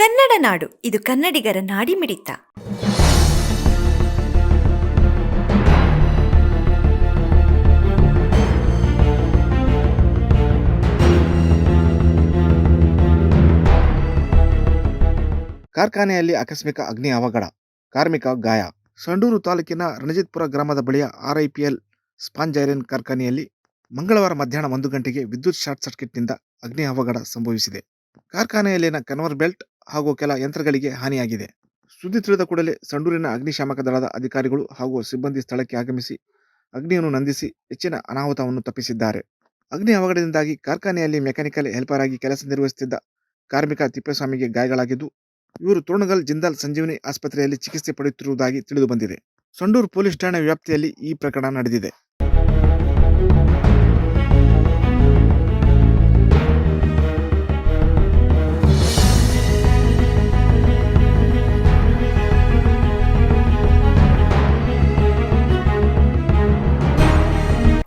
ಕನ್ನಡ ನಾಡು, ಇದು ಕನ್ನಡಿಗರ ನಾಡಿ ಮಿಡಿತ. ಕಾರ್ಖಾನೆಯಲ್ಲಿ ಆಕಸ್ಮಿಕ ಅಗ್ನಿ ಅವಘಡ, ಕಾರ್ಮಿಕ ಗಾಯ. ಸಂಡೂರು ತಾಲೂಕಿನ ರಣಜಿತ್ಪುರ ಗ್ರಾಮದ ಬಳಿಯ ಆರ್ಐಪಿಎಲ್ ಸ್ಪಾಂಜೈರನ್ ಕಾರ್ಖಾನೆಯಲ್ಲಿ ಮಂಗಳವಾರ ಮಧ್ಯಾಹ್ನ ಒಂದು ಗಂಟೆಗೆ ವಿದ್ಯುತ್ ಶಾರ್ಟ್ ಸರ್ಕ್ಯೂಟ್ನಿಂದ ಅಗ್ನಿ ಅವಘಡ ಸಂಭವಿಸಿದೆ. ಕಾರ್ಖಾನೆಯಲ್ಲಿನ ಕನ್ವರ್ ಬೆಲ್ಟ್ ಹಾಗೂ ಕೆಲ ಯಂತ್ರಗಳಿಗೆ ಹಾನಿಯಾಗಿದೆ. ಸುದ್ದಿ ತಿಳಿದ ಕೂಡಲೇ ಸಂಡೂರಿನ ಅಗ್ನಿಶಾಮಕ ದಳದ ಅಧಿಕಾರಿಗಳು ಹಾಗೂ ಸಿಬ್ಬಂದಿ ಸ್ಥಳಕ್ಕೆ ಆಗಮಿಸಿ ಅಗ್ನಿಯನ್ನು ನಂದಿಸಿ ಹೆಚ್ಚಿನ ಅನಾಹುತವನ್ನು ತಪ್ಪಿಸಿದ್ದಾರೆ. ಅಗ್ನಿ ಅವಘಡದಿಂದಾಗಿ ಕಾರ್ಖಾನೆಯಲ್ಲಿ ಮೆಕ್ಯಾನಿಕಲ್ ಹೆಲ್ಪರ್ ಆಗಿ ಕೆಲಸ ನಿರ್ವಹಿಸುತ್ತಿದ್ದ ಕಾರ್ಮಿಕ ತಿಪ್ಪೇಸ್ವಾಮಿಗೆ ಗಾಯಗಳಾಗಿದ್ದು, ಇವರು ತೋಣಗಲ್ ಜಿಂದಾಲ್ ಸಂಜೀವಿನಿ ಆಸ್ಪತ್ರೆಯಲ್ಲಿ ಚಿಕಿತ್ಸೆ ಪಡೆಯುತ್ತಿರುವುದಾಗಿ ತಿಳಿದು ಬಂದಿದೆ ಸಂಡೂರು ಪೊಲೀಸ್ ಠಾಣೆ ವ್ಯಾಪ್ತಿಯಲ್ಲಿ ಈ ಪ್ರಕರಣ ನಡೆದಿದೆ.